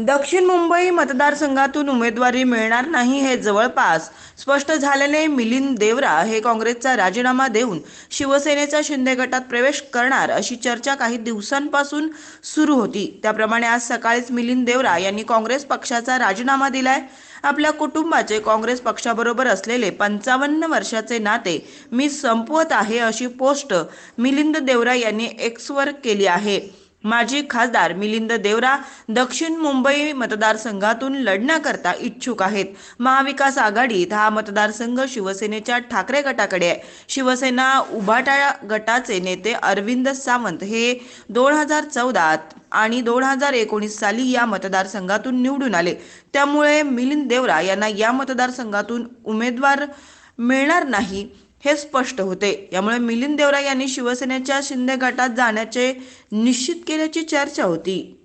दक्षिण मुंबई मतदारसंघातून उमेदवारी मिळणार नाही हे जवळपास स्पष्ट झालेले मिलिंद देवरा हे काँग्रेसचा राजीनामा देऊन शिवसेनेच्या शिंदे गटात प्रवेश करणार अशी चर्चा काही दिवसांपासून सुरू होती. त्याप्रमाणे आज सकाळीच मिलिंद देवरा यांनी काँग्रेस पक्षाचा राजीनामा दिलाय. आपल्या कुटुंबाचे काँग्रेस पक्षाबरोबर असलेले पंचावन्न वर्षाचे नाते मी संपवत आहे अशी पोस्ट मिलिंद देवरा यांनी एक्सवर केली आहे. माजी खासदार मिलिंद देवरा दक्षिण मुंबई मतदारसंघातून लढण्याकरता इच्छुक आहेत. महाविकास आघाडीत हा मतदारसंघ शिवसेनेच्या ठाकरे गटाकडे आहे. शिवसेना उभाटा गटाचे नेते अरविंद सावंत हे दोन हजार चौदात आणि दोन हजार एकोणीस साली या मतदारसंघातून निवडून आले. त्यामुळे मिलिंद देवरा यांना या मतदारसंघातून उमेदवार मिळणार नाही. हे स्पष्ट होते. यामुळे मिलिंद देवरा यांनी शिवसेनेच्या शिंदे गटात जाण्याचे निश्चित केल्याची चर्चा होती.